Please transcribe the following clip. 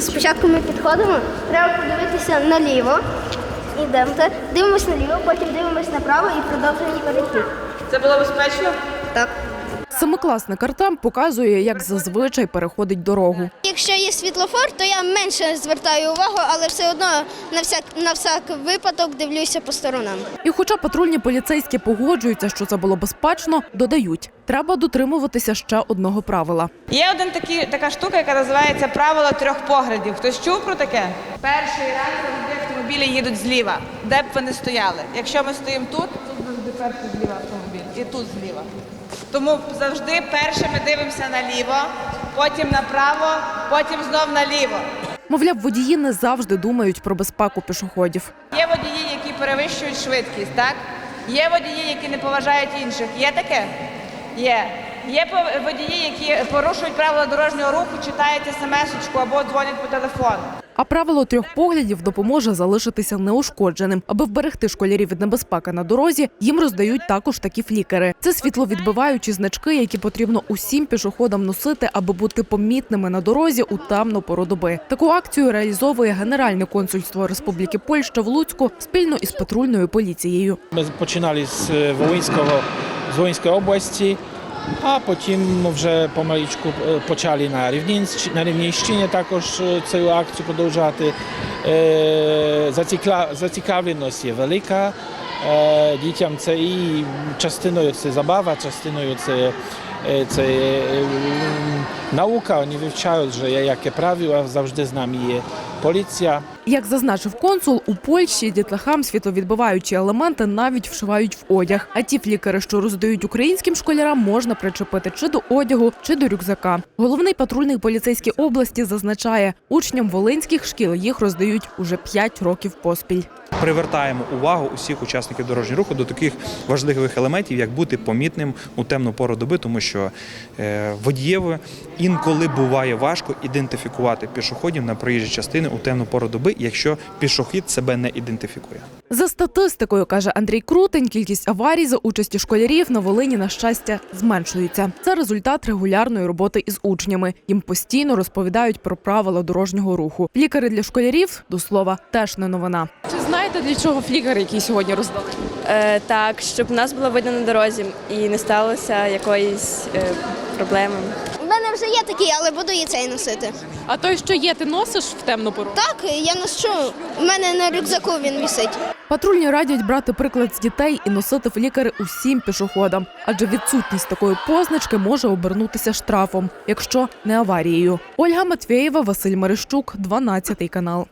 Спочатку ми підходимо, треба подивитися наліво. Ідемо, Дивимось наліво, потім дивимося направо і продовжуємо перехід. Це було безпечно? Так. Семикласник Артем показує, як зазвичай переходить дорогу. Якщо є світлофор, то я менше звертаю увагу, але все одно на всяк на всяк випадок дивлюся по сторонам. І хоча патрульні поліцейські погоджуються, що це було безпечно, додають, треба дотримуватися ще одного правила. Є один такі, така штука, яка називається правило трьох поглядів. Хтось чув про таке? Перший раз завжди автомобілі їдуть зліва, де б ви не стояли. Якщо ми стоїмо тут, тут завжди перший зліва автомобіль, і тут зліва. Тому завжди перше ми дивимося наліво, потім направо, потім знов наліво. Мовляв, водії не завжди думають про безпеку пішоходів. Є водії, які перевищують швидкість, так? Є водії, які не поважають інших. Є таке? Є. Є водії, які порушують правила дорожнього руху, читають смс-очку або дзвонять по телефону. А правило трьох поглядів допоможе залишитися неушкодженим. Аби вберегти школярів від небезпеки на дорозі, їм роздають також такі флікери. Це світловідбиваючі значки, які потрібно усім пішоходам носити, аби бути помітними на дорозі у темну пору доби. Таку акцію реалізовує Генеральне консульство Республіки Польща в Луцьку спільно із патрульною поліцією. Ми починали з е, Волинського, з Волинської області, а потім вже помалічку е, почали на Рівненщині, на Рівненщині також е, цю акцію продовжувати. Е, зацікла- Зацікавленість є велика. Е, Дітям це і частиною це забава, частиною це, е, це е, м, наука. Вони вивчають, що є яке правило, завжди з нами є поліція. Як зазначив консул, у Польщі дітлахам світловідбиваючі елементи навіть вшивають в одяг. А ті флікери, що роздають українським школярам, можна причепити чи до одягу, чи до рюкзака. Головний патрульний поліцейський області зазначає, учням волинських шкіл їх роздають уже 5 років поспіль. привертаємо увагу усіх учасників дорожнього руху до таких важливих елементів, як бути помітним у темну пору доби, тому що е, водієві інколи буває важко ідентифікувати пішоходів на проїжджій частини у темну пору доби, якщо пішохід себе не ідентифікує. За статистикою, каже Андрій Крутень, кількість аварій за участі школярів на Волині, на щастя, зменшується. Це результат регулярної роботи із учнями. Їм постійно розповідають про правила дорожнього руху. Лікари для школярів, до слова, теж не новина. Чи знаєте, для чого флікер, який сьогодні роздали? Е, так, щоб нас було видно на дорозі і не сталося якоїсь е, проблеми. У мене вже є такий, але буду і цей носити. А той, що є, ти носиш в темну пору? Так, я ношу. У мене на рюкзаку він висить. Патрульні радять брати приклад з дітей і носити флікери усім пішоходам, адже відсутність такої позначки може обернутися штрафом, якщо не аварією. Ольга Матвєєва, Василь Мерещук, 12 канал.